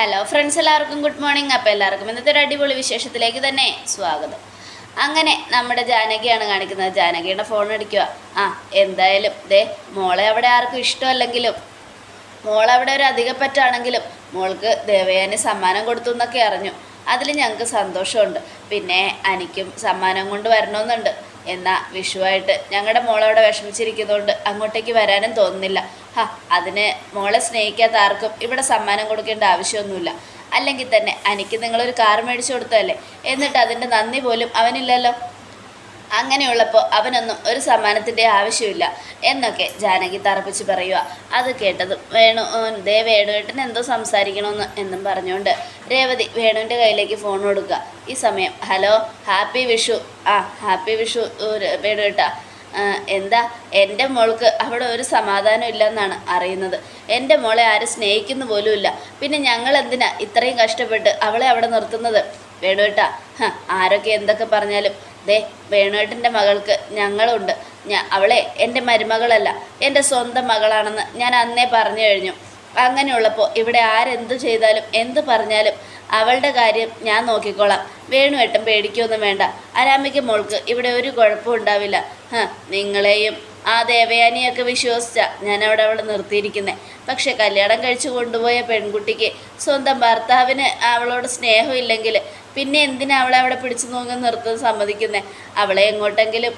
Hello friends എല്ലാവർക്കും good morning അപ്പോൾ എല്ലാവർക്കും ഇന്നത്തെ ഒരു അടിപൊളി വിശേഷത്തിലേക്ക് തന്നെ സ്വാഗതം. അങ്ങനെ നമ്മുടെ ജാനകിയാണ് കാണിക്കുന്നത്. ജാനകിയുടെ ഫോൺ അടിക്കുക ആ എന്തായാലും ദേ മോളെ അവിടെ ആർക്കും ഇഷ്ടമല്ലെങ്കിലും മോളവിടെ ഒരു അധികപ്പറ്റാണെങ്കിലും മോൾക്ക് ദേവയാനി സമ്മാനം കൊടുത്തു എന്നൊക്കെ അറിഞ്ഞു. അതിൽ ഞങ്ങൾക്ക് സന്തോഷമുണ്ട്. പിന്നെ അനിക്കും സമ്മാനം കൊണ്ട് വരണമെന്നുണ്ട്. എന്നാൽ വിഷുവായിട്ട് ഞങ്ങളുടെ മോളവിടെ വിഷമിച്ചിരിക്കുന്നതുകൊണ്ട് അങ്ങോട്ടേക്ക് വരാനും തോന്നുന്നില്ല. ഹാ അതിന് മോളെ സ്നേഹിക്കാത്ത ആർക്കും ഇവിടെ സമ്മാനം കൊടുക്കേണ്ട ആവശ്യമൊന്നുമില്ല. അല്ലെങ്കിൽ തന്നെ അനിക്ക് നിങ്ങളൊരു കാർ മേടിച്ചു കൊടുത്തതല്ലേ? എന്നിട്ട് അതിന്റെ നന്ദി പോലും അവനില്ലല്ലോ. അങ്ങനെയുള്ളപ്പോൾ അവനൊന്നും ഒരു സമ്മാനത്തിന്റെ ആവശ്യമില്ല. എന്നൊക്കെ ജാനകി തറപ്പിച്ച് പറയുക അത് കേട്ടതും വേണു ദേ വേണുവേട്ടൻ എന്തോ സംസാരിക്കണമെന്ന് എന്നും പറഞ്ഞുകൊണ്ട് രേവതി വേണുവിന്റെ കയ്യിലേക്ക് ഫോൺ കൊടുക്കുക ഈ സമയം ഹലോ ഹാപ്പി വിഷു. ആ ഹാപ്പി വിഷു വേണുവേട്ട. എന്താ? എന്റെ മോൾക്ക് അവിടെ ഒരു സമാധാനം ഇല്ലെന്നാണ് അറിയുന്നത്. എന്റെ മോളെ ആരും സ്നേഹിക്കുന്നു പോലുമില്ല പിന്നെ ഞങ്ങൾ എന്തിനാ ഇത്രയും കഷ്ടപ്പെട്ട് അവളെ അവിടെ നിർത്തുന്നത്? വേണുവേട്ടാ ആരൊക്കെ എന്തൊക്കെ പറഞ്ഞാലും ദേ വേണുവേട്ടന്റെ മകൾക്ക് ഞങ്ങളുണ്ട്. ഞാൻ അവളെ എന്റെ മരുമകളല്ല എന്റെ സ്വന്തം മകളാണെന്ന് ഞാൻ അന്നേ പറഞ്ഞു കഴിഞ്ഞു. അങ്ങനെയുള്ളപ്പോൾ ഇവിടെ ആരെന്ത് ചെയ്താലും എന്ത് പറഞ്ഞാലും അവളുടെ കാര്യം ഞാൻ നോക്കിക്കോളാം. വേണുവേട്ടൻ പേടിക്കൊന്നും വേണ്ട. അരാമിക്ക് മോൾക്ക് ഇവിടെ ഒരു കുഴപ്പവും ഉണ്ടാവില്ല. ഹ, നിങ്ങളെയും ആ ദേവയാനിയൊക്കെ വിശ്വസിച്ച ഞാൻ അവിടെ അവളെ നിർത്തിയിരിക്കുന്നത് പക്ഷെ കല്യാണം കഴിച്ചു കൊണ്ടുപോയ പെൺകുട്ടിക്ക് സ്വന്തം ഭർത്താവിന് അവളോട് സ്നേഹമില്ലെങ്കിൽ പിന്നെ എന്തിനാ അവളെ അവിടെ പിടിച്ചു നോക്കി നിർത്താൻ സമ്മതിക്കുന്നത് അവളെ എങ്ങോട്ടെങ്കിലും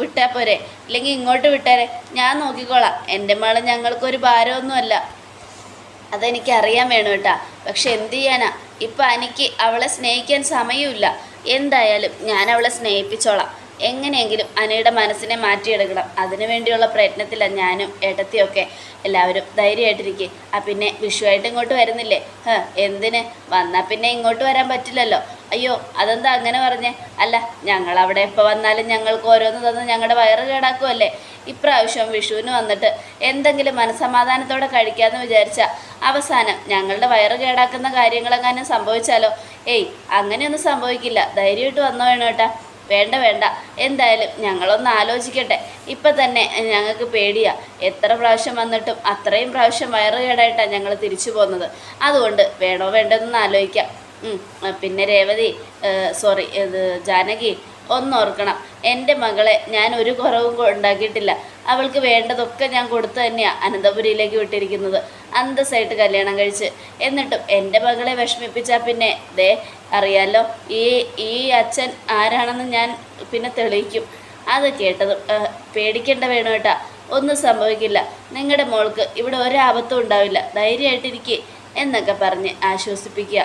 വിട്ടാൽ പോരെ? ഇല്ലെങ്കിൽ ഇങ്ങോട്ട് വിട്ടാരെ? ഞാൻ നോക്കിക്കോളാം. എന്റെ മകൾ ഞങ്ങൾക്കൊരു ഭാരമൊന്നുമല്ല. അതെനിക്കറിയാൻ വേണം കേട്ടാ. പക്ഷെ എന്ത് ചെയ്യാനാ? ഇപ്പം എനിക്ക് അവളെ സ്നേഹിക്കാൻ സമയമില്ല. എന്തായാലും ഞാൻ അവളെ സ്നേഹിപ്പിച്ചോളാം. എങ്ങനെയെങ്കിലും അനയുടെ മനസ്സിനെ മാറ്റിയെടുക്കണം. അതിനു വേണ്ടിയുള്ള പ്രയത്നത്തിലാണ് ഞാനും ഏട്ടത്തിയൊക്കെ എല്ലാവരും ധൈര്യമായിട്ടിരിക്കുക ആ പിന്നെ വിഷുവായിട്ട് ഇങ്ങോട്ട് വരുന്നില്ലേ? ഹ എന്തിന്? വന്നാൽ പിന്നെ ഇങ്ങോട്ട് വരാൻ പറ്റില്ലല്ലോ. അയ്യോ അതെന്താ അങ്ങനെ പറഞ്ഞേ? അല്ല ഞങ്ങൾ അവിടെ എപ്പോൾ വന്നാലും ഞങ്ങൾക്ക് ഓരോന്ന് തന്ന് ഞങ്ങളുടെ വയറ് കേടാക്കുമല്ലേ ഇപ്രാവശ്യം വിഷുവിന് വന്നിട്ട് എന്തെങ്കിലും മനസമാധാനത്തോടെ കഴിക്കാമെന്ന് വിചാരിച്ച അവസാനം ഞങ്ങളുടെ വയറ് കേടാക്കുന്ന കാര്യങ്ങളെങ്ങാനും സംഭവിച്ചാലോ? ഏയ് അങ്ങനെയൊന്നും സംഭവിക്കില്ല. ധൈര്യമായിട്ട് വന്നോ വേണം കേട്ടാ വേണ്ട വേണ്ട. എന്തായാലും ഞങ്ങളൊന്ന് ആലോചിക്കട്ടെ. ഇപ്പം തന്നെ ഞങ്ങൾക്ക് പേടിയാ. എത്ര പ്രാവശ്യം വന്നിട്ടും അത്രയും പ്രാവശ്യം വയറുകേടായിട്ടാണ് ഞങ്ങൾ തിരിച്ചു പോകുന്നത് അതുകൊണ്ട് വേണോ വേണ്ടതെന്ന് ആലോചിക്കാം. പിന്നെ രേവതി സോറി ഇത് ജാനകി ഒന്നോർക്കണം. എന്റെ മകളെ ഞാൻ ഒരു കുറവും ഉണ്ടാക്കിയിട്ടില്ല. അവൾക്ക് വേണ്ടതൊക്കെ ഞാൻ കൊടുത്തു തന്നെയാണ് അനന്തപുരിയിലേക്ക് വിട്ടിരിക്കുന്നത്. അന്തസ്സായിട്ട് കല്യാണം കഴിച്ച്. എന്നിട്ടും എന്റെ മകളെ വിഷമിപ്പിച്ചാൽ പിന്നെ ദേ അറിയാലോ ഈ ഈ അച്ഛൻ ആരാണെന്ന് ഞാൻ പിന്നെ തെളിയിക്കും. അത് കേട്ടത് പേടിക്കേണ്ട വേണം കേട്ടാ ഒന്നും സംഭവിക്കില്ല. നിങ്ങളുടെ മോൾക്ക് ഇവിടെ ഒരാപത്തും ഉണ്ടാവില്ല. ധൈര്യമായിട്ടിരിക്കേ എന്നൊക്കെ പറഞ്ഞ് ആശ്വസിപ്പിക്കുക.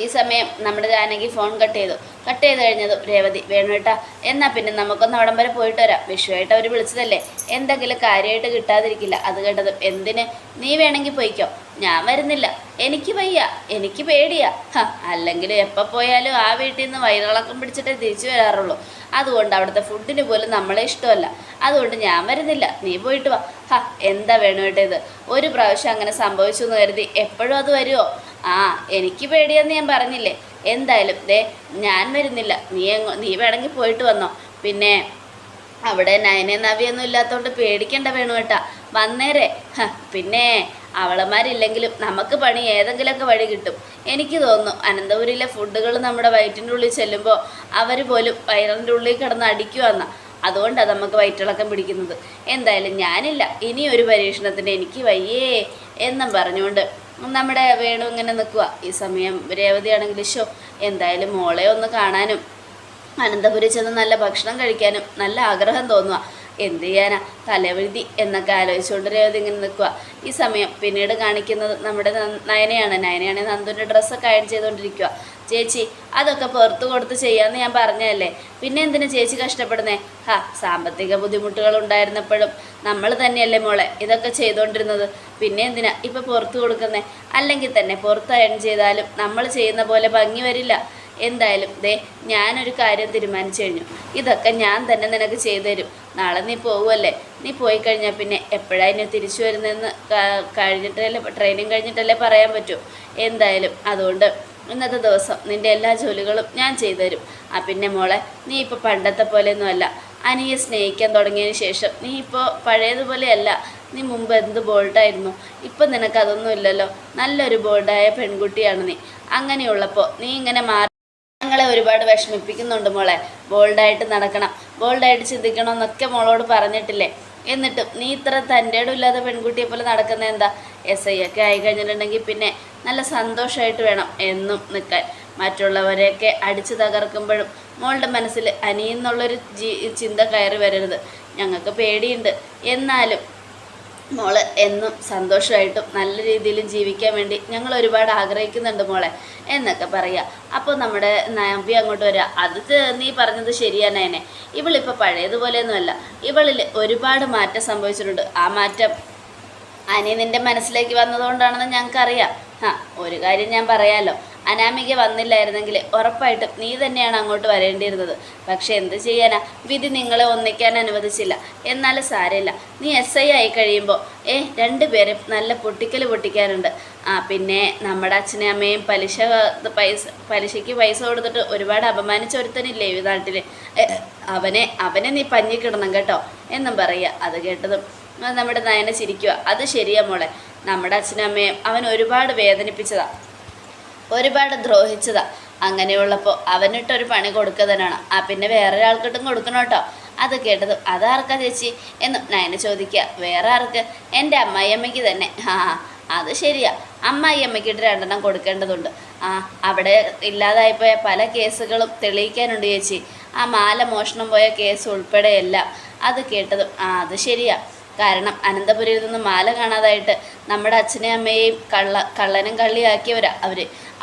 ഈ സമയം നമ്മുടെ ജാനകി ഫോൺ കട്ട് ചെയ്തു. കട്ട് ചെയ്ത് കഴിഞ്ഞത് രേവതി. വേണുവേട്ടാ എന്നാൽ പിന്നെ നമുക്കൊന്ന് അവിടം വരെ പോയിട്ട് വരാം. വിഷുവായിട്ട് അവർ വിളിച്ചതല്ലേ? എന്തെങ്കിലും കാര്യമായിട്ട് കിട്ടാതിരിക്കില്ല. അത് കേട്ടതും എന്തിന്? നീ വേണമെങ്കിൽ പോയിക്കോ. ഞാൻ വരുന്നില്ല. എനിക്ക് വയ്യ. എനിക്ക് പേടിയാ. അല്ലെങ്കിൽ എപ്പോൾ പോയാലും ആ വീട്ടിൽ നിന്ന് വയറിളക്കം പിടിച്ചിട്ടേ തിരിച്ചു വരാറുള്ളൂ. അതുകൊണ്ട് അവിടുത്തെ ഫുഡിന് പോലും നമ്മളെ ഇഷ്ടമല്ല. അതുകൊണ്ട് ഞാൻ വരുന്നില്ല. നീ പോയിട്ട് വാ. ഹ എന്താ വേണുവേട്ട ഇത്? ഒരു പ്രാവശ്യം അങ്ങനെ സംഭവിച്ചു എന്ന് കരുതി എപ്പോഴും അത് വരുമോ ആ എനിക്ക് പേടിയെന്ന് ഞാൻ പറഞ്ഞില്ലേ. എന്തായാലും ദേ ഞാൻ വരുന്നില്ല. നീ എങ്ങോ നീ വേണമെങ്കിൽ പോയിട്ട് വന്നോ. പിന്നെ അവിടെ നയനെ നവിയൊന്നും ഇല്ലാത്തതുകൊണ്ട് പേടിക്കണ്ട വേണു കേട്ടാ വന്നേരെ. പിന്നെ അവളമാരില്ലെങ്കിലും നമുക്ക് പണി ഏതെങ്കിലുമൊക്കെ വഴി കിട്ടും. എനിക്ക് തോന്നുന്നു അനന്തപുരിയിലെ ഫുഡുകൾ നമ്മുടെ വയറ്റിന്റെ ഉള്ളിൽ ചെല്ലുമ്പോൾ അവർ പോലും വയറിന്റെ ഉള്ളിൽ കിടന്ന് അടിക്കുവന്ന. അതുകൊണ്ടാണ് നമുക്ക് വയറ്റിളക്കം പിടിക്കുന്നത്. എന്തായാലും ഞാനില്ല. ഇനി ഒരു പരീക്ഷണത്തിന് എനിക്ക് വയ്യേ എന്നും പറഞ്ഞുകൊണ്ട് നമ്മുടെ വേണു ഇങ്ങനെ നിൽക്കുക ഈ സമയം രേവതിയാണെങ്കിൽ ഷോ എന്തായാലും മോളെ ഒന്ന് കാണാനും അനന്തപുരി ചെന്ന് നല്ല ഭക്ഷണം കഴിക്കാനും നല്ല ആഗ്രഹം തോന്നുക എന്ത് ചെയ്യാനാ? തലവഴുതി എന്നൊക്കെ ആലോചിച്ചുകൊണ്ട് രേവതി ഇങ്ങനെ നിൽക്കുക. ഈ സമയം പിന്നീട് കാണിക്കുന്നത് നമ്മുടെ നയനയാണ്. നയനയാണ് നന്ദുവിന്റെ ഡ്രസ്സൊക്കെ അയൺ ചെയ്തുകൊണ്ടിരിക്കുക. ചേച്ചി അതൊക്കെ പുറത്ത് കൊടുത്ത് ചെയ്യാമെന്ന് ഞാൻ പറഞ്ഞതല്ലേ? പിന്നെ എന്തിനാ ചേച്ചി കഷ്ടപ്പെടുന്നേ? ഹാ സാമ്പത്തിക ബുദ്ധിമുട്ടുകൾ ഉണ്ടായിരുന്നപ്പോഴും നമ്മൾ തന്നെയല്ലേ മോളെ ഇതൊക്കെ ചെയ്തുകൊണ്ടിരുന്നത്. പിന്നെ എന്തിനാ ഇപ്പം പുറത്ത് കൊടുക്കുന്നേ? അല്ലെങ്കിൽ തന്നെ പുറത്ത് അയൺ ചെയ്താലും നമ്മൾ ചെയ്യുന്ന പോലെ ഭംഗി വരില്ല. എന്തായാലും ദേ ഞാനൊരു കാര്യം തീരുമാനിച്ചു കഴിഞ്ഞു. ഇതൊക്കെ ഞാൻ തന്നെ നിനക്ക് ചെയ്തു തരും. നാളെ നീ പോവുമല്ലേ നീ പോയി കഴിഞ്ഞാൽ പിന്നെ എപ്പോഴാണ് ഇനി തിരിച്ചു വരുന്നതെന്ന് കഴിഞ്ഞിട്ടല്ലേ ട്രെയിനിങ് കഴിഞ്ഞിട്ടല്ലേ പറയാൻ പറ്റൂ. എന്തായാലും അതുകൊണ്ട് ഇന്നത്തെ ദിവസം നിന്റെ എല്ലാ ജോലികളും ഞാൻ ചെയ്തു തരും ആ പിന്നെ മോളെ നീ ഇപ്പോൾ പണ്ടത്തെ പോലെയൊന്നുമല്ല. അനിയെ സ്നേഹിക്കാൻ തുടങ്ങിയതിന് ശേഷം നീ ഇപ്പോൾ പഴയതുപോലെയല്ല. നീ മുമ്പ് എന്ത് ബോൾഡായിരുന്നു? ഇപ്പം നിനക്ക് അതൊന്നും ഇല്ലല്ലോ. നല്ലൊരു ബോൾഡായ പെൺകുട്ടിയാണ് നീ. അങ്ങനെയുള്ളപ്പോൾ നീ ഇങ്ങനെ മാറി ഞങ്ങളെ ഒരുപാട് വിഷമിപ്പിക്കുന്നുണ്ട് മോളെ. ബോൾഡായിട്ട് നടക്കണം. ബോൾഡായിട്ട് ചിന്തിക്കണം എന്നൊക്കെ മോളോട് പറഞ്ഞിട്ടില്ലേ. എന്നിട്ടും നീ ഇത്ര തന്റെ ഇല്ലാത്ത പെൺകുട്ടിയെ പോലെ നടക്കുന്നത് എന്താ? എസ് ഐ ഒക്കെ ആയി കഴിഞ്ഞിട്ടുണ്ടെങ്കിൽ പിന്നെ നല്ല സന്തോഷമായിട്ട് വേണം എന്നും നിൽക്കാൻ മറ്റുള്ളവരെയൊക്കെ അടിച്ചു തകർക്കുമ്പോഴും മോളുടെ മനസ്സിൽ അനിയെന്നുള്ളൊരു ജീ ചിന്ത കയറി വരരുത്. ഞങ്ങൾക്ക് പേടിയുണ്ട്. എന്നാലും മോൾ എന്നും സന്തോഷമായിട്ടും നല്ല രീതിയിലും ജീവിക്കാൻ വേണ്ടി ഞങ്ങൾ ഒരുപാട് ആഗ്രഹിക്കുന്നുണ്ട് മോളെ എന്നൊക്കെ പറയുക അപ്പോൾ നമ്മുടെ നമ്പി അങ്ങോട്ട് വരിക അത് നീ പറഞ്ഞത് ശരിയാണ് എന്നെ ഇവളിപ്പോൾ പഴയതുപോലെയൊന്നുമല്ല. ഇവളിൽ ഒരുപാട് മാറ്റം സംഭവിച്ചിട്ടുണ്ട്. ആ മാറ്റം അനി നിന്റെ മനസ്സിലേക്ക് വന്നതുകൊണ്ടാണെന്ന് ഞങ്ങൾക്കറിയാം. ആ ഒരു കാര്യം ഞാൻ പറയാമല്ലോ അനാമിക വന്നില്ലായിരുന്നെങ്കിൽ ഉറപ്പായിട്ടും നീ തന്നെയാണ് അങ്ങോട്ട് വരേണ്ടിയിരുന്നത്. പക്ഷെ എന്ത് ചെയ്യാനാ? വിധി നിങ്ങളെ ഒന്നിക്കാൻ അനുവദിച്ചില്ല. എന്നാലും സാരമില്ല. നീ എസ് ഐ ആയി കഴിയുമ്പോൾ ഏ രണ്ടുപേരും നല്ല പൊട്ടിക്കൽ പൊട്ടിക്കാനുണ്ട്. ആ പിന്നെ നമ്മുടെ അച്ഛനും അമ്മയും പലിശ പൈസ പലിശയ്ക്ക് പൈസ കൊടുത്തിട്ട് ഒരുപാട് അപമാനിച്ച ഒരുത്തനില്ലേ ഈ നാട്ടിൽ അവനെ അവനെ നീ പഞ്ഞിക്കിടണം കേട്ടോ. എന്നും പറയുക. അത് കേട്ടതും നമ്മുടെ നയന ചിരിക്കുക അത് ശരിയാ മോളെ. നമ്മുടെ അച്ഛനും അമ്മയും അവൻ ഒരുപാട് വേദനിപ്പിച്ചതാ. ഒരുപാട് ദ്രോഹിച്ചതാ. അങ്ങനെയുള്ളപ്പോൾ അവനിട്ടൊരു പണി കൊടുക്കുന്നതിനാണ് ആ പിന്നെ വേറൊരാൾക്കിട്ടും കൊടുക്കണം കേട്ടോ. അത് കേട്ടത് അതാർക്കാ ചേച്ചി? എന്നും നയന ചോദിക്കുക. വേറെ ആർക്ക്? എന്റെ അമ്മായിയമ്മയ്ക്ക് തന്നെ. ആ അത് ശരിയാ. അമ്മായിയമ്മയ്ക്കിട്ട് രണ്ടെണ്ണം കൊടുക്കേണ്ടതുണ്ട്. ആ അവിടെ ഇല്ലാതായിപ്പോയ പല കേസുകളും തെളിയിക്കാനുണ്ട് ചേച്ചി. ആ മാല മോഷണം പോയ കേസ് ഉൾപ്പെടെയല്ല അത് കേട്ടതും ആ അത് ശരിയാ. കാരണം അനന്തപുരിയിൽ നിന്ന് മാല കാണാതായിട്ട് നമ്മുടെ അച്ഛനെയും അമ്മയെയും കള്ള കള്ളനും കള്ളിയാക്കിയവരാ അവർ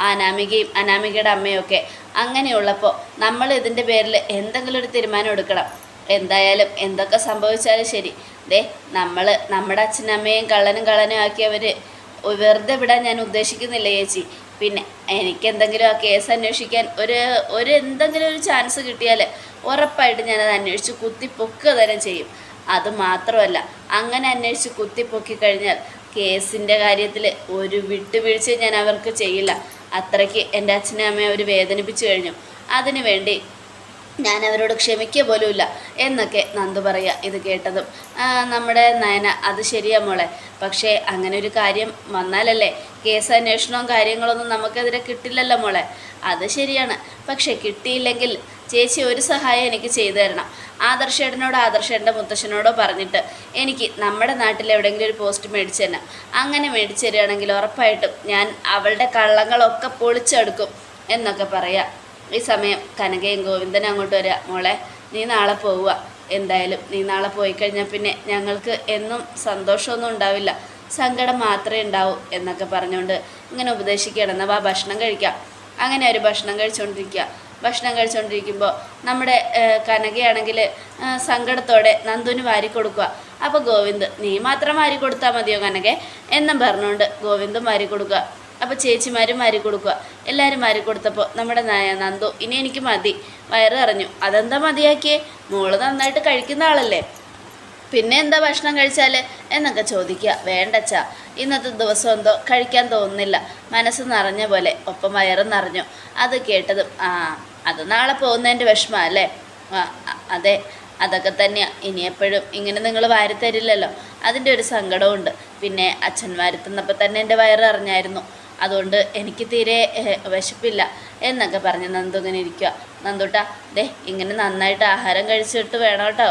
അനാമികയും അനാമികയുടെ അമ്മയൊക്കെ. അങ്ങനെയുള്ളപ്പോൾ നമ്മൾ ഇതിന്റെ പേരിൽ എന്തെങ്കിലും ഒരു തീരുമാനം എടുക്കണം. എന്തായാലും എന്തൊക്കെ സംഭവിച്ചാലും ശരി. ദേ നമ്മൾ നമ്മുടെ അച്ഛനമ്മയും കള്ളനും കള്ളനും ആക്കിയവർ വെറുതെ വിടാൻ ഞാൻ ഉദ്ദേശിക്കുന്നില്ല ചേച്ചി. പിന്നെ എനിക്ക് എന്തെങ്കിലും ആ കേസ് അന്വേഷിക്കാൻ ഒരു ഒരു എന്തെങ്കിലും ഒരു ചാൻസ് കിട്ടിയാൽ ഉറപ്പായിട്ട് ഞാനത് അന്വേഷിച്ച് കുത്തി പൊക്കുക തന്നെ ചെയ്യും. അത് മാത്രമല്ല അങ്ങനെ അന്വേഷിച്ച് കുത്തിപ്പൊക്കി കഴിഞ്ഞാൽ കേസിന്റെ കാര്യത്തിൽ ഒരു വിട്ടുവീഴ്ച ഞാൻ അവർക്ക് ചെയ്യില്ല. അത്രയ്ക്ക് എന്റെ അച്ഛനും അമ്മയെ അവർ വേദനിപ്പിച്ചു കഴിഞ്ഞു. അതിനു വേണ്ടി ഞാൻ അവരോട് ക്ഷമിക്കുക പോലുമില്ല എന്നൊക്കെ നന്ദു പറയുക ഇത് കേട്ടതും. നമ്മുടെ നയന അത് ശരിയാ മോളെ. പക്ഷേ അങ്ങനെ ഒരു കാര്യം വന്നാലല്ലേ കേസ് അന്വേഷണവും കാര്യങ്ങളൊന്നും നമുക്കെതിരെ കിട്ടില്ലല്ലോ മോളെ. അത് ശരിയാണ്. പക്ഷേ കിട്ടിയില്ലെങ്കിൽ ചേച്ചി ഒരു സഹായം എനിക്ക് ചെയ്തു തരണം. ആദർശേട്ടനോടോ ആദർശേട്ടന്റെ മുത്തശ്ശനോടോ പറഞ്ഞിട്ട് എനിക്ക് നമ്മുടെ നാട്ടിൽ എവിടെയെങ്കിലും ഒരു പോസ്റ്റ് മേടിച്ചു അങ്ങനെ മേടിച്ചു തരികയാണെങ്കിൽ ഉറപ്പായിട്ടും ഞാൻ അവളുടെ കള്ളങ്ങളൊക്കെ പൊളിച്ചെടുക്കും എന്നൊക്കെ പറയാം. ഈ സമയം കനകയും ഗോവിന്ദനും അങ്ങോട്ട് വരിക മോളെ നീ നാളെ പോവുക. എന്തായാലും നീ നാളെ പോയി കഴിഞ്ഞാൽ പിന്നെ ഞങ്ങൾക്ക് എന്നും സന്തോഷമൊന്നും ഉണ്ടാവില്ല. സങ്കടം മാത്രമേ ഉണ്ടാവൂ എന്നൊക്കെ പറഞ്ഞുകൊണ്ട് ഇങ്ങനെ ഉപദേശിക്കുകയാണ്. എന്നാൽ വാ ഭക്ഷണം കഴിക്കാം. അങ്ങനെ ഒരു ഭക്ഷണം കഴിച്ചുകൊണ്ടിരിക്കുക. ഭക്ഷണം കഴിച്ചുകൊണ്ടിരിക്കുമ്പോൾ നമ്മുടെ കനകയാണെങ്കിൽ സങ്കടത്തോടെ നന്ദുവിന് വാരി കൊടുക്കുക അപ്പോൾ ഗോവിന്ദ് നീ മാത്രം വാരി കൊടുത്താൽ മതിയോ കനകെ? എന്നും പറഞ്ഞുകൊണ്ട് ഗോവിന്ദും വാരി കൊടുക്കുക അപ്പോൾ ചേച്ചിമാരും വാരി കൊടുക്കുക എല്ലാവരും വാരി കൊടുത്തപ്പോൾ നമ്മുടെ നന്ദു ഇനി എനിക്ക് മതി. വയറ് അറിഞ്ഞു അതെന്താ മതിയാക്കിയേ? മോൾ നന്നായിട്ട് കഴിക്കുന്ന ആളല്ലേ. പിന്നെ എന്താ ഭക്ഷണം കഴിച്ചാൽ എന്നൊക്കെ ചോദിക്കുക. വേണ്ടച്ചാ. ഇന്നത്തെ ദിവസം എന്തോ കഴിക്കാൻ തോന്നുന്നില്ല. മനസ്സ് നിറഞ്ഞ പോലെ. ഒപ്പം വയറും നിറഞ്ഞു. അത് കേട്ടതും ആ അത് നാളെ പോകുന്നതിന്റെ വിഷമം അല്ലേ? അതെ അതൊക്കെ തന്നെയാണ് ഇനി എപ്പോഴും ഇങ്ങനെ നിങ്ങൾ വാരിത്തരില്ലല്ലോ അതിന്റെ ഒരു സങ്കടമുണ്ട് പിന്നെ അച്ഛൻ വാരിത്തന്നപ്പോൾ തന്നെ എന്റെ വയറ് അറിഞ്ഞായിരുന്നു അതുകൊണ്ട് എനിക്ക് തീരെ വിശപ്പില്ല എന്നൊക്കെ പറഞ്ഞ് നന്ദു ഇങ്ങനെ ഇരിക്കുക നന്ദുട്ടാ ദേ ഇങ്ങനെ നന്നായിട്ട് ആഹാരം കഴിച്ചിട്ട് വേണം കേട്ടോ.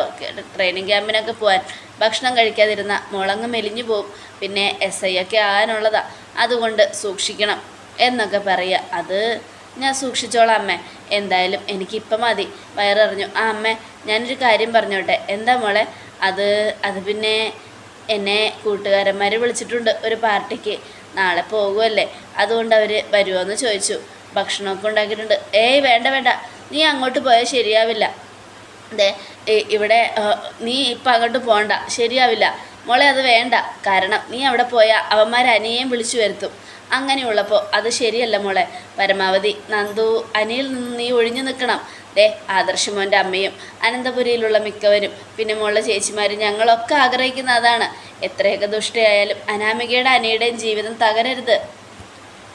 ട്രെയിനിങ് ക്യാമ്പിനൊക്കെ പോകാൻ ഭക്ഷണം കഴിക്കാതിരുന്ന മുളങ്ങ് മെലിഞ്ഞു പോവും. പിന്നെ എസ് ഐ ഒക്കെ ആകാനുള്ളതാണ് അതുകൊണ്ട് സൂക്ഷിക്കണം എന്നൊക്കെ പറയുക അത് ഞാൻ സൂക്ഷിച്ചോളാം അമ്മേ. എന്തായാലും എനിക്കിപ്പം മതി. വയററിഞ്ഞു. ആ അമ്മേ ഞാനൊരു കാര്യം പറഞ്ഞോട്ടെ. എന്താ മോളെ? അത് അത് പിന്നെ എന്നെ കൂട്ടുകാരന്മാർ വിളിച്ചിട്ടുണ്ട് ഒരു പാർട്ടിക്ക്. നാളെ പോകുമല്ലേ അതുകൊണ്ട് അവർ വരുമോ എന്ന് ചോദിച്ചു. ഭക്ഷണമൊക്കെ ഉണ്ടാക്കിയിട്ടുണ്ട്. ഏയ് വേണ്ട വേണ്ട. നീ അങ്ങോട്ട് പോയാൽ ശരിയാവില്ല. അതെ ഇവിടെ നീ ഇപ്പം അങ്ങോട്ട് പോകണ്ട ശരിയാവില്ല. മോളെ അത് വേണ്ട. കാരണം നീ അവിടെ പോയാൽ അവന്മാർ അനിയേയും വിളിച്ചു വരുത്തും. അങ്ങനെയുള്ളപ്പോൾ അത് ശരിയല്ല മോളെ. പരമാവധി നന്ദു അനിയിൽ നിന്ന് നീ ഒഴിഞ്ഞു നിൽക്കണം. ദേ ആദർശമോന്റെ അമ്മയും അനന്തപുരിയിലുള്ള മിക്കവരും പിന്നെ മോളെ ചേച്ചിമാരും ഞങ്ങളൊക്കെ ആഗ്രഹിക്കുന്ന അതാണ്. എത്രയൊക്കെ ദുഷ്ടയായാലും അനാമികയുടെ അനിയുടെയും ജീവിതം തകരരുത്.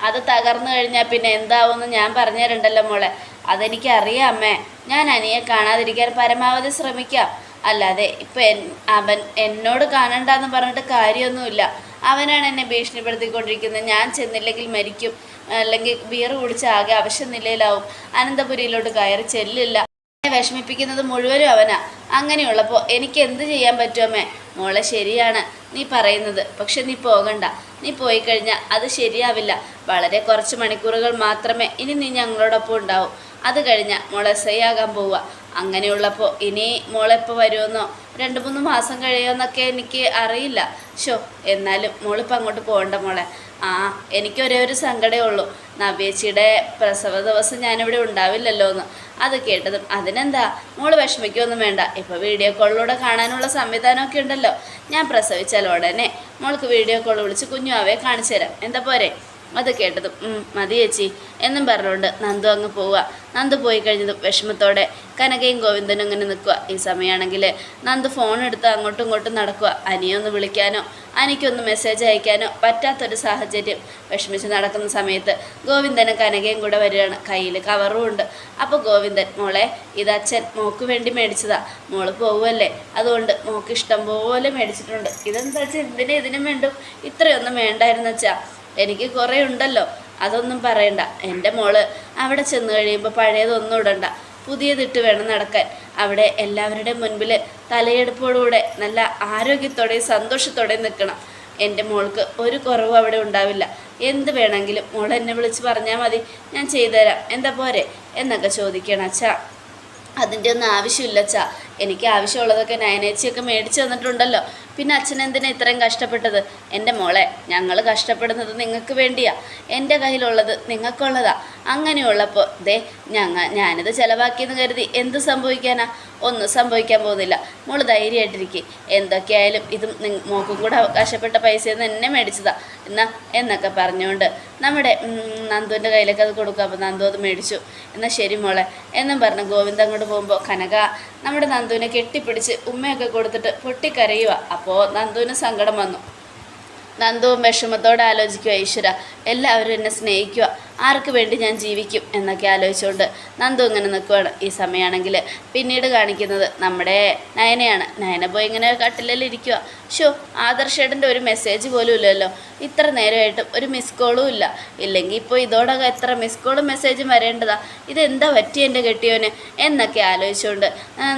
അത് തകർന്നു കഴിഞ്ഞാൽ പിന്നെ എന്താവുമെന്ന് ഞാൻ പറഞ്ഞു തരണ്ടല്ലോ മോളെ. അതെനിക്കറിയാം അമ്മേ. ഞാൻ അനിയെ കാണാതിരിക്കാൻ പരമാവധി ശ്രമിക്കാം. അല്ലാതെ ഇപ്പം അവൻ എന്നോട് കാണണ്ടെന്ന് പറഞ്ഞിട്ട് കാര്യമൊന്നുമില്ല. അവനാണ് എന്നെ ഭീഷണിപ്പെടുത്തിക്കൊണ്ടിരിക്കുന്നത്. ഞാൻ ചെന്നില്ലെങ്കിൽ മരിക്കും. അല്ലെങ്കിൽ ബിയർ കുടിച്ച് ആകെ അവശ്യ നിലയിലാവും അനന്തപുരിയിലോട്ട് കയറി ചെല്ലില്ല. എന്നെ വിഷമിപ്പിക്കുന്നത് മുഴുവനും അവനാ. അങ്ങനെയുള്ളപ്പോൾ എനിക്ക് എന്ത് ചെയ്യാൻ പറ്റുമേ മോളെ ശരിയാണ് നീ പറയുന്നത്. പക്ഷെ നീ പോകണ്ട. നീ പോയി കഴിഞ്ഞാൽ അത് ശരിയാവില്ല. വളരെ കുറച്ച് മണിക്കൂറുകൾ മാത്രമേ ഇനി നീ ഞങ്ങളോടൊപ്പം ഉണ്ടാവും. അത് കഴിഞ്ഞാൽ മോളെ എസ് ആകാൻ പോവുക. അങ്ങനെയുള്ളപ്പോൾ ഇനി മോളെപ്പോൾ വരുമെന്നോ? രണ്ട് മൂന്ന് മാസം കഴിയുമെന്നൊക്കെ എനിക്ക് അറിയില്ല. ഷോ എന്നാലും മോളിപ്പോൾ അങ്ങോട്ട് പോകണ്ട മോളെ. ആ എനിക്ക് ഒരേ ഒരു സങ്കടമേ ഉള്ളൂ. നവ്യേച്ചിയുടെ പ്രസവ ദിവസം ഞാനിവിടെ ഉണ്ടാവില്ലല്ലോ എന്ന് അത് കേട്ടതും അതിനെന്താ? മോൾ വിഷമിക്കൊന്നും വേണ്ട. ഇപ്പോൾ വീഡിയോ കോളിലൂടെ കാണാനുള്ള സംവിധാനമൊക്കെ ഉണ്ടല്ലോ. ഞാൻ പ്രസവിച്ചാൽ ഉടനെ മോൾക്ക് വീഡിയോ കോൾ വിളിച്ച് കുഞ്ഞുവാവെ കാണിച്ചു തരാം. എന്താ പോരെ? അത് കേട്ടതും "ഉം, മതി ചേച്ചി എന്നും പറഞ്ഞുകൊണ്ട് നന്ദു അങ്ങ് പോവുക. നന്ദു പോയി കഴിഞ്ഞതും വിഷമത്തോടെ കനകയും ഗോവിന്ദനും ഇങ്ങനെ നിൽക്കുക. ഈ സമയമാണെങ്കിൽ നന്ദു ഫോൺ എടുത്ത് അങ്ങോട്ടും ഇങ്ങോട്ടും നടക്കുക. അനിയൊന്ന് വിളിക്കാനോ അനിക്കൊന്ന് മെസ്സേജ് അയക്കാനോ പറ്റാത്തൊരു സാഹചര്യം വിഷമിച്ച് നടക്കുന്ന സമയത്ത് ഗോവിന്ദനും കനകയും കൂടെ വരികയാണ്. കയ്യിൽ കവറും ഉണ്ട്. അപ്പോൾ ഗോവിന്ദൻ മോളെ ഇത് അച്ഛൻ മോക്ക് വേണ്ടി മേടിച്ചതാ. മോൾ പോവുമല്ലേ അതുകൊണ്ട് മോക്ക് ഇഷ്ടം പോലെ മേടിച്ചിട്ടുണ്ട്. ഇതെന്താ വെച്ചാൽ എന്തിനും ഇതിനും വേണ്ടും? ഇത്രയൊന്നും വേണ്ടായിരുന്നു വെച്ചാ എനിക്ക് കുറേ ഉണ്ടല്ലോ. അതൊന്നും പറയണ്ട. എന്റെ മോൾ അവിടെ ചെന്ന് കഴിയുമ്പോൾ പഴയതൊന്നും ഇടണ്ട. പുതിയതിട്ട് വേണം നടക്കാൻ. അവിടെ എല്ലാവരുടെ മുൻപിൽ തലയെടുപ്പോടുകൂടെ നല്ല ആരോഗ്യത്തോടെയും സന്തോഷത്തോടെയും നിൽക്കണം എന്റെ മോൾക്ക് ഒരു കുറവും അവിടെ ഉണ്ടാവില്ല. എന്ത് വേണമെങ്കിലും മോൾ എന്നെ വിളിച്ച് പറഞ്ഞാൽ മതി. ഞാൻ ചെയ്തുതരാം. എന്താ പോരെ? എന്നൊക്കെ ചോദിക്കണം അച്ഛാ. അതിന്റെ ഒന്നും ആവശ്യമില്ല അച്ഛാ. എനിക്ക് ആവശ്യമുള്ളതൊക്കെ നയനേച്ചിയൊക്കെ മേടിച്ചു തന്നിട്ടുണ്ടല്ലോ. പിന്നെ അച്ഛൻ എന്തിനാ ഇത്രയും കഷ്ടപ്പെട്ടത്? എന്റെ മോളെ ഞങ്ങൾ കഷ്ടപ്പെടുന്നത് നിങ്ങൾക്ക് വേണ്ടിയാ. എന്റെ കയ്യിലുള്ളത് നിങ്ങൾക്കുള്ളതാ. അങ്ങനെയുള്ളപ്പോൾ ദേ ഞങ്ങൾ ഞാനിത് ചിലവാക്കിയെന്ന് കരുതി എന്ത് സംഭവിക്കാനാ? ഒന്നും സംഭവിക്കാൻ പോകുന്നില്ല. മോൾ ധൈര്യമായിട്ടിരിക്കും. എന്തൊക്കെയായാലും ഇതും മോക്കും കൂടെ അവകാശപ്പെട്ട പൈസയിൽ നിന്ന് എന്നെ മേടിച്ചതാ. എന്നാ എന്നൊക്കെ പറഞ്ഞുകൊണ്ട് നമ്മുടെ നന്ദുവിന്റെ കയ്യിലേക്ക് അത് കൊടുക്കുക അപ്പോൾ നന്ദു അത് മേടിച്ചു. എന്നാൽ ശരി മോളെ. എന്നും പറഞ്ഞ് ഗോവിന്ദ അങ്ങോട്ട് പോകുമ്പോൾ കനക നമ്മുടെ നന്ദുവിനെ കെട്ടിപ്പിടിച്ച് ഉമ്മയൊക്കെ കൊടുത്തിട്ട് പൊട്ടിക്കരയുക അപ്പോൾ നന്ദുവിന് സങ്കടം വന്നു. നന്ദുവും വിഷമത്തോടെ ആലോചിക്കുക ഈശ്വര എല്ലാവരും എന്നെ സ്നേഹിക്കുക ആർക്ക് വേണ്ടി ഞാൻ ജീവിക്കും എന്നൊക്കെ ആലോചിച്ചുകൊണ്ട് നന്ദു ഇങ്ങനെ നിൽക്കുകയാണ് ഈ സമയമാണെങ്കിൽ. പിന്നീട് കാണിക്കുന്നത് നമ്മുടെ നയനയാണ്. നയന പോയി ഇങ്ങനെ കട്ടിലിൽ ഇരിക്കുക ഷോ ആദർശേട്ടന്റെ ഒരു മെസ്സേജ് പോലും ഇല്ലല്ലോ. ഇത്ര നേരമായിട്ടും ഒരു മിസ് കോളും ഇല്ല. ഇല്ലെങ്കിൽ ഇപ്പോൾ ഇതോടൊക്കെ എത്ര മിസ് കോളും മെസ്സേജും വരേണ്ടതാ. ഇതെന്താ പറ്റി എന്റെ കെട്ടിയോന്? എന്നൊക്കെ ആലോചിച്ചുകൊണ്ട്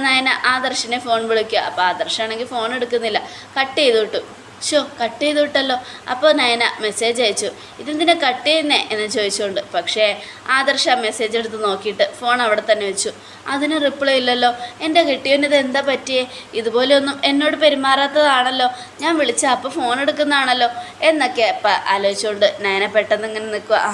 നയന ആദർശിനെ ഫോൺ വിളിക്കുക. അപ്പോൾ ആദർശാണെങ്കിൽ ഫോൺ എടുക്കുന്നില്ല. കട്ട് ചെയ്തു വിട്ടു. ഷോ കട്ട് ചെയ്തു വിട്ടല്ലോ അപ്പോൾ നയന മെസ്സേജ് അയച്ചു. ഇതെന്തിനാ കട്ട് ചെയ്യുന്നേ എന്ന് ചോദിച്ചുകൊണ്ട്. പക്ഷേ ആദർശ മെസ്സേജ് എടുത്ത് നോക്കിയിട്ട് ഫോൺ അവിടെ തന്നെ വെച്ചു. അതിന് റിപ്ലൈ ഇല്ലല്ലോ. എന്റെ കിട്ടിയവനിത് എന്താ പറ്റിയേ? ഇതുപോലെയൊന്നും എന്നോട് പെരുമാറാത്തതാണല്ലോ. ഞാൻ വിളിച്ച അപ്പോൾ ഫോൺ എടുക്കുന്നതാണല്ലോ എന്നൊക്കെ അപ്പം ആലോചിച്ചുകൊണ്ട് നയന പെട്ടെന്ന് ഇങ്ങനെ നിൽക്കുക ആ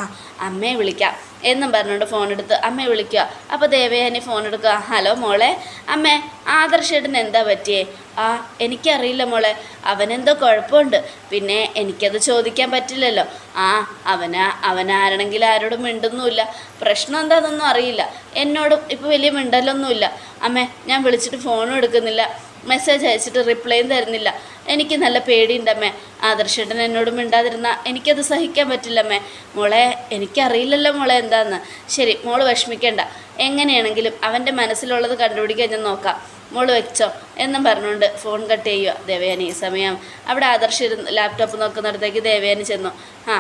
അമ്മയെ വിളിക്കാം എന്നും പറഞ്ഞുകൊണ്ട് ഫോൺ എടുത്ത് അമ്മയെ വിളിക്കുക അപ്പോൾ ദേവയാനി ഫോൺ എടുക്കുക ഹലോ മോളെ അമ്മേ ആദർശേട്ടന് എന്താ പറ്റിയേ? ആ എനിക്കറിയില്ല മോളെ. അവനെന്തോ കുഴപ്പമുണ്ട്. പിന്നെ എനിക്കത് ചോദിക്കാൻ പറ്റില്ലല്ലോ. ആ അവനാ അവനാരണെങ്കിൽ ആരോടും മിണ്ടുന്നുമില്ല. പ്രശ്നം എന്താണെന്നൊന്നും അറിയില്ല. എന്നോടും ഇപ്പോൾ വലിയ മിണ്ടലൊന്നുമില്ല. അമ്മേ ഞാൻ വിളിച്ചിട്ട് ഫോണും എടുക്കുന്നില്ല. മെസ്സേജ് അയച്ചിട്ട് റിപ്ലൈയും തരുന്നില്ല. എനിക്ക് നല്ല പേടിയുണ്ടമ്മേ ആദർശേട്ടൻ എന്നോട് മിണ്ടാതിരുന്ന എനിക്കത് സഹിക്കാൻ പറ്റില്ലമ്മേ മോളെ എനിക്കറിയില്ലല്ലോ മോളെ എന്താന്ന്. ശരി മോൾ വിഷമിക്കേണ്ട. എങ്ങനെയാണെങ്കിലും അവന്റെ മനസ്സിലുള്ളത് കണ്ടുപിടിക്കാൻ ഞാൻ നോക്കാം. മോൾ വെച്ചോ എന്നും പറഞ്ഞുകൊണ്ട് ഫോൺ കട്ട് ചെയ്യുക ദേവയാനി ഈ സമയം അവിടെ ആദർശ് ഇരുന്ന് ലാപ്ടോപ്പ് നോക്കുന്നിടത്തേക്ക് ദേവയാനി ചെന്നു. ആ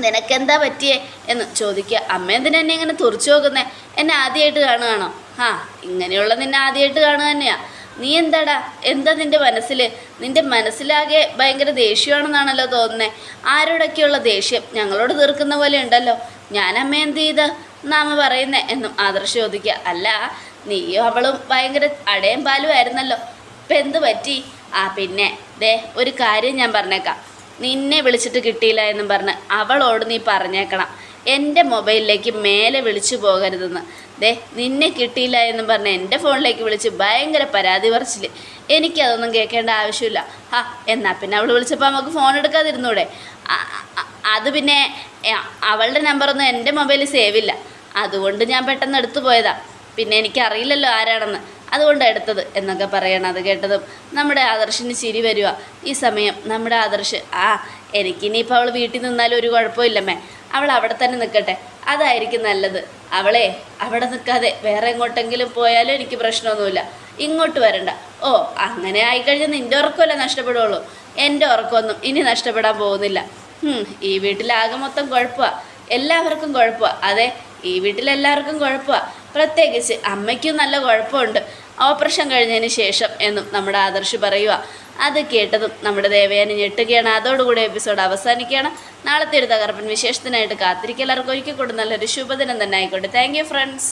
നിനക്കെന്താ പറ്റിയേ? എന്ന് ചോദിക്കുക. അമ്മ എന്തിനാ എന്നെ ഇങ്ങനെ തുറച്ചു നോക്കുന്നേ? എന്നെ ആദ്യമായിട്ട് കാണുകയാണോ? ആ ഇങ്ങനെയുള്ള നിന്നെ ആദ്യമായിട്ട് കാണുക തന്നെയാ. നീ എന്താടാ? എന്താ നിന്റെ മനസ്സിൽ നിന്റെ മനസ്സിലാകെ ഭയങ്കര ദേഷ്യമാണെന്നാണല്ലോ തോന്നുന്നത് ആരോടൊക്കെയുള്ള ദേഷ്യം ഞങ്ങളോട് തീർക്കുന്ന പോലെ ഉണ്ടല്ലോ. ഞാൻ എന്ത് ചെയ്ത്? നാമ പറയുന്നേ? എന്നും ആദർശ് ചോദിക്കുക. അല്ല നീയും അവളും ഭയങ്കര അടയും പാലും ആയിരുന്നല്ലോ. ഇപ്പം എന്ത് പറ്റി? ആ പിന്നെ ദേ ഒരു കാര്യം ഞാൻ പറഞ്ഞേക്കാം. നിന്നെ വിളിച്ചിട്ട് കിട്ടിയില്ല എന്നും പറഞ്ഞ് അവളോട് നീ പറഞ്ഞേക്കണം. എന്റെ മൊബൈലിലേക്ക് മേലെ വിളിച്ചു പോകരുതെന്ന്. ദേ നിന്നെ കിട്ടിയില്ല എന്നും പറഞ്ഞ് എന്റെ ഫോണിലേക്ക് വിളിച്ച് ഭയങ്കര പരാതി പറച്ചിൽ എനിക്കതൊന്നും കേൾക്കേണ്ട ആവശ്യമില്ല. ആ എന്നാൽ പിന്നെ അവൾ വിളിച്ചപ്പോൾ നമുക്ക് ഫോൺ എടുക്കാതിരുന്നൂടെ? അത് പിന്നെ അവളുടെ നമ്പറൊന്നും എന്റെ മൊബൈലിൽ സേവ് ഇല്ല. അതുകൊണ്ട് ഞാൻ പെട്ടെന്ന് എടുത്തു പോയതാ. പിന്നെ എനിക്കറിയില്ലല്ലോ ആരാണെന്ന്. അതുകൊണ്ട് എടുത്തത് എന്നൊക്കെ പറയണം അത് കേട്ടതും. നമ്മുടെ ആദർശിന് ചിരി വരിക ഈ സമയം നമ്മുടെ ആദർശ് ആ എനിക്കിനിയിപ്പോൾ അവൾ വീട്ടിൽ നിന്നാലും ഒരു കുഴപ്പമില്ലമ്മേ. അവൾ അവിടെ തന്നെ നിൽക്കട്ടെ അതായിരിക്കും നല്ലത്. അവളെ അവിടെ നിൽക്കാതെ വേറെ എങ്ങോട്ടെങ്കിലും പോയാലും എനിക്ക് പ്രശ്നമൊന്നുമില്ല. ഇങ്ങോട്ട് വരണ്ട. ഓ അങ്ങനെ ആയിക്കഴിഞ്ഞാൽ നിന്റെ ഉറക്കമല്ലേ നഷ്ടപ്പെടുള്ളൂ. എന്റെ ഉറക്കമൊന്നും ഇനി നഷ്ടപ്പെടാൻ പോകുന്നില്ല. ഈ വീട്ടിലാകെ മൊത്തം കുഴപ്പമാണ് എല്ലാവർക്കും കുഴപ്പമാണ് അതെ ഈ വീട്ടിലെല്ലാവർക്കും കുഴപ്പമാണ് പ്രത്യേകിച്ച് അമ്മയ്ക്കും നല്ല കുഴപ്പമുണ്ട്. ഓപ്പറേഷൻ കഴിഞ്ഞതിന് ശേഷം എന്നും നമ്മുടെ ആദർശ് പറയുക അത് കേട്ടതും നമ്മുടെ ദേവയാനി ഞെട്ടുകയാണ്. അതോടുകൂടി എപ്പിസോഡ് അവസാനിക്കുകയാണ്. നാളത്തെ ഒരു തകർപ്പൻ വിശേഷത്തിനായിട്ട് കാത്തിരിക്കുക എല്ലാവർക്കും നല്ലൊരു ശുഭദിനം തന്നെ ആയിക്കോട്ടെ. Thank friends